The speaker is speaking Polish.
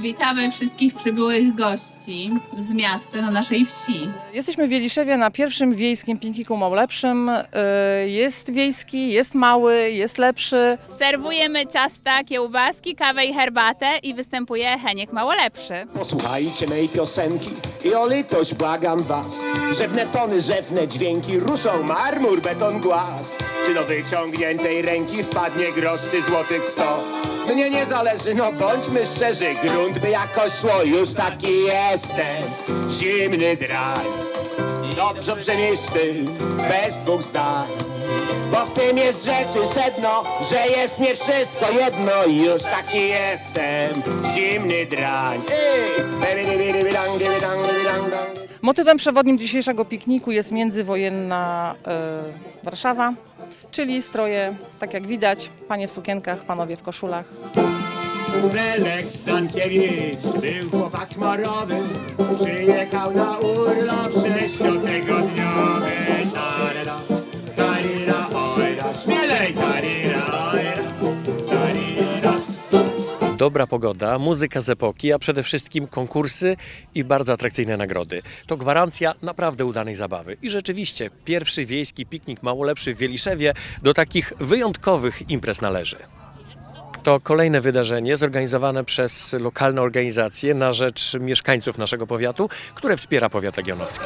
Witamy wszystkich przybyłych gości z miasta na naszej wsi. Jesteśmy w Wieliszewie na pierwszym wiejskim pikniku małoplepszym. Y, Jest wiejski, jest mały, jest lepszy. Serwujemy ciasta, kiełbaski, kawę i herbatę i występuje Heniek Małolepszy. Posłuchajcie mej piosenki i o litość błagam was Rzewne tony, rzewne dźwięki ruszą marmur, beton, głaz Czy do wyciągniętej ręki wpadnie grosz czy złotych sto? Mnie nie zależy, no bądźmy szczerzy Grunt by jakoś szło, już taki jestem. Zimny drań Dobrze przemysty, bez dwóch zdań. Bo w tym jest rzeczy sedno, że jest mnie wszystko jedno. Już taki jestem, zimny drań. Motywem przewodnim dzisiejszego pikniku jest międzywojenna y, Warszawa, czyli stroje, tak jak widać, panie w sukienkach, panowie w koszulach. Felek Stankiewicz był chłopak morowy Przyjechał na urlop sześciotygodniowy Tarira, tarira, ojra Śmielej, tarira, ojra Tarira, Dobra pogoda, muzyka z epoki, a przede wszystkim konkursy i bardzo atrakcyjne nagrody. To gwarancja naprawdę udanej zabawy. I rzeczywiście pierwszy wiejski piknik mało lepszy w Wieliszewie do takich wyjątkowych imprez należy. To kolejne wydarzenie zorganizowane przez lokalne organizacje na rzecz mieszkańców naszego powiatu, które wspiera powiat legionowski.